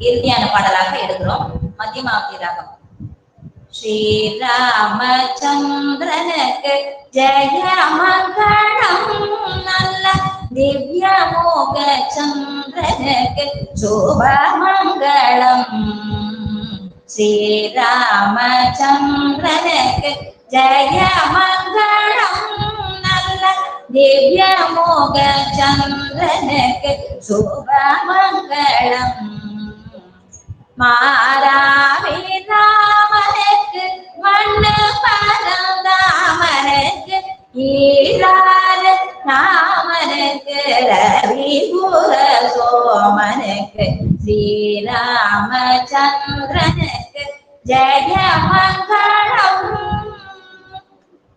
இறுதியான பாடலாக எடுக்கிறோம் மத்தியமாவதி ராகம் ஸ்ரீராமச்சந்திரனுக்கு ஜெய மங்களம் நல்ல திவ்ய மோக சந்திரனுக்கு சுப மங்களம் ஸ்ரீராமச்சந்திரனுக்கு ஜெய மங்களம் நல்ல திவ்ய மோக சந்திரனுக்கு சுப மங்களம் மாறாவிராமனுக்கு மண்ணு பரந்தாமனுக்கு ஈராத ராமனுக்கு ரவிபுர சோமனுக்கு ஸ்ரீராமச்சந்திரனுக்கு ஜெய மங்களம்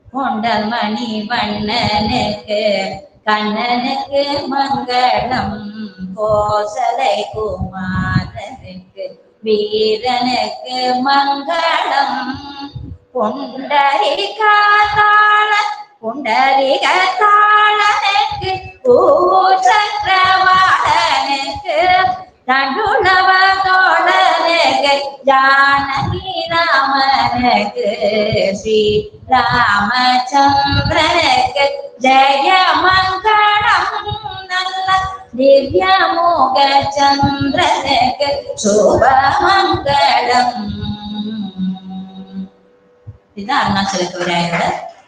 கொண்டல் மணி வண்ணனுக்கு கண்ணனுக்கு மங்களம் கோசலை குமாரனுக்கு வீரனுக்கு மங்களம். புண்டரிகாதாள புண்டரிகாதாளனுக்கு பூச்சக்கரவாளனுக்கு தண்டுளவ தோழனுக்கு ஜானகி ராமனுக்கு ஸ்ரீ ராமச்சந்திரனுக்கு ஜெய மங்கள நல்ல திவ்ய மோக சந்திரனுக்கு சுப மங்களம் இதுதான் அருணாச்சல விநாயகரோட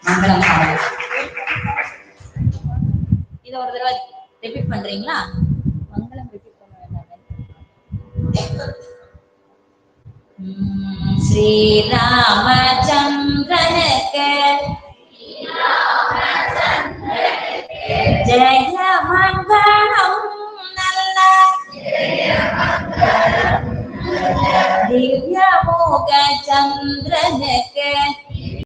மங்களம் பாடல் இதை ஒரு தடவை ரிப்பீட் பண்றீங்களா மங்களம் ரிப்பீட் பண்ண வேண்டாம் உம் ஸ்ரீராமச்சந்திரனுக்கு ஜெய மங்களம் ദിവ്യമോക ചന്ദ്രനൊക്കെ